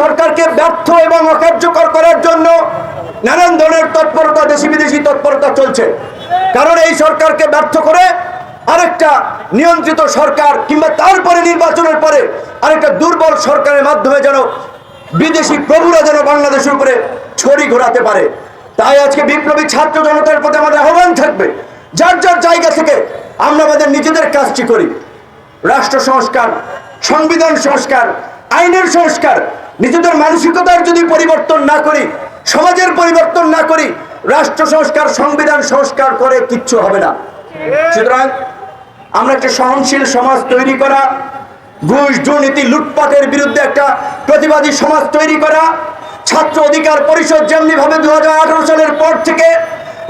সরকারকে ব্যর্থ এবং অকার্যকর করার জন্য নানান ধরনের তৎপরতা দেশি বিদেশি তৎপরতা চলছে। কারণ এই সরকারকে ব্যর্থ করে আরেকটা নিয়ন্ত্রিত সরকার কিংবা তারপরে নির্বাচনের পরে আরেকটা দুর্বল সরকারের মাধ্যমে যেন বিদেশি প্রভুরা যেন বাংলাদেশের উপরে ছড়ি ঘোরাতে পারে। তাই আজকে বিপ্লবী ছাত্র জনতার প্রতি আমাদের আহ্বান থাকবে, যার যার জায়গা থেকে আমরা আমাদের নিজেদের কাজটি করি। রাষ্ট্র সংস্কার, সংবিধান সংস্কার, আইনের সংস্কার নিজেদের মানসিকতার যদি পরিবর্তন না করি, সমাজের পরিবর্তন না করি, রাষ্ট্র সংস্কার, সংবিধান সংস্কার করে কিচ্ছু হবে না। সুতরাং আমরা একটা সহনশীল সমাজ তৈরি করা, ঘুষ, দুর্নীতি, লুটপাটের বিরুদ্ধে একটা প্রতিবাদী সমাজ তৈরি করা, ছাত্র অধিকার পরিষদ যেমনি ভাবে দু সালের পর থেকে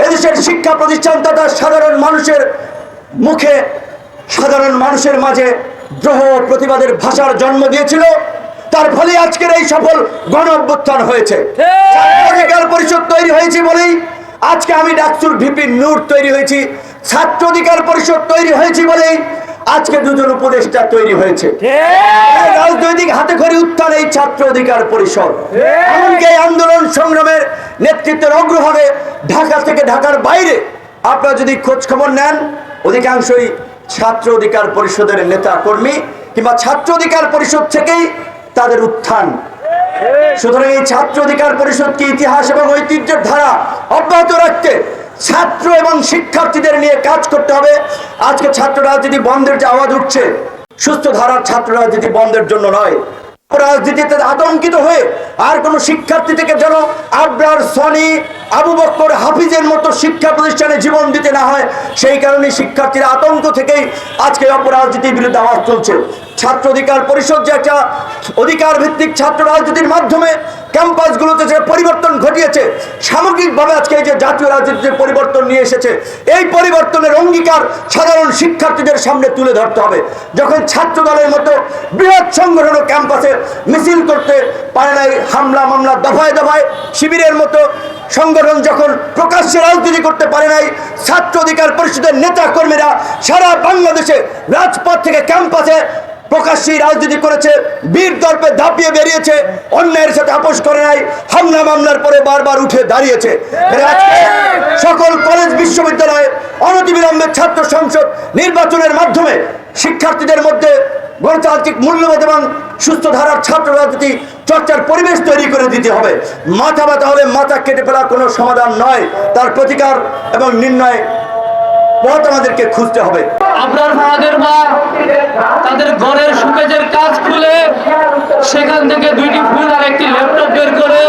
এদেশের শিক্ষা প্রতিষ্ঠান তথা সাধারণ মানুষের মুখে, সাধারণ মানুষের মাঝে দ্রোহ প্রতিবাদের ভাষার জন্ম দিয়েছিল। তার ফলে আজকের এই সফল গণ অভ্যুত্থান হয়েছে অধিকার পরিষদ তৈরি হয়েছে বলেই আজকে আমি ডাকসুর ভিপি নূর তৈরি হয়েছি। ছাত্র অধিকার পরিষদ তৈরি হয়েছে বলেই আজকে দুজন উপদেষ্টা তৈরি হয়েছে। রাজনৈতিক হাতে খড়ি উত্থান এই ছাত্র অধিকার পরিষদ। এমনকি এই আন্দোলন সংগ্রামের নেতৃত্বের অগ্রভাগে ঢাকা থেকে ঢাকার বাইরে আপনারা যদি খোঁজ খবর নেন অধিকাংশই ছাত্র অধিকার পরিষদের নেতা কর্মী কিংবা ছাত্র অধিকার পরিষদ থেকেই তাদের উত্থান। সুতরাং এই ছাত্র অধিকার পরিষদকে ইতিহাস এবং ঐতিহ্যের ধারা অব্যাহত রাখতে ছাত্র এবং শিক্ষার্থীদের নিয়ে কাজ করতে হবে? আজকে ছাত্র রাজনীতি বন্ধের যে আওয়াজ উঠছে, সুস্থ ধারার ছাত্র রাজনীতি বন্ধের জন্য নয়। রাজনীতিতে আতঙ্কিত হয়ে আর কোন শিক্ষার্থী থেকে যেন আবরার সনি, আবু বক্কর হাফিজের মতো শিক্ষা প্রতিষ্ঠানে জীবন দিতে না হয়, সেই কারণে শিক্ষার্থীরা আতঙ্ক থেকেই আজকে অপরাজনীতির বিরুদ্ধে আওয়াজ তুলছে। ছাত্র অধিকার পরিষদ যে একটা অধিকার ভিত্তিক ছাত্র রাজনীতির মাধ্যমে ক্যাম্পাসগুলোতে যে পরিবর্তন ঘটিয়েছে, সামগ্রিকভাবে আজকে এই যে জাতীয় রাজনীতির পরিবর্তন নিয়ে এসেছে, এই পরিবর্তনের অঙ্গীকার সাধারণ শিক্ষার্থীদের সামনে তুলে ধরতে হবে। যখন ছাত্র দলের মতো বৃহৎ সংগঠন ক্যাম্পাসে মিছিল করতে পারে নাই, হামলা, মামলা, দফায় দফায় শিবিরের মতো সংগঠন যখন প্রকাশ্যে রাজনীতি করতে পারে নাই ছাত্র অধিকার পরিষদের নেতা কর্মীরা সারা বাংলাদেশে রাজপথ থেকে ক্যাম্পাসে প্রকাশ্যে রাজনীতি করেছে, বীর দর্পে ধাপিয়ে বেরিয়েছে, অন্যায়ের সাথে আপোষ করে নাই, হামলা মামলার পরে বারবার উঠে দাঁড়িয়েছে। সকল কলেজ, বিশ্ববিদ্যালয়ে অনতিবিলম্বে ছাত্র সংসদ নির্বাচনের মাধ্যমে শিক্ষার্থীদের মধ্যে গণতান্ত্রিক মূল্যবোধ এবং সুস্থ ধারার ছাত্র রাজনীতি চর্চার পরিবেশ তৈরি করে দিতে হবে। মাথা ব্যথা হলে মাথা কেটে ফেলা কোনো সমাধান নয়। তার প্রতিকার এবং নির্ণয় পথ আমাদেরকে খুঁজতে হবে। আপনার মাদের মা তাদের ঘরের সুকেজের কাজ খুলে সেখান থেকে দুইটি ফুল আর একটি ল্যাপটপ বের করে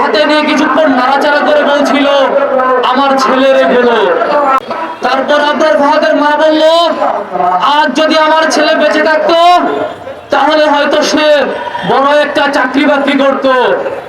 হাতে নিয়ে কিছুক্ষণ নাড়াচাড়া করে বলছিল, আমার ছেলেরে গেল তারপর আপনার ভাদের মা বলল, আজ যদি আমার ছেলে বেঁচে থাকতো, তাহলে হয়তো সে বড় একটা চাকরি বাকরি করতো।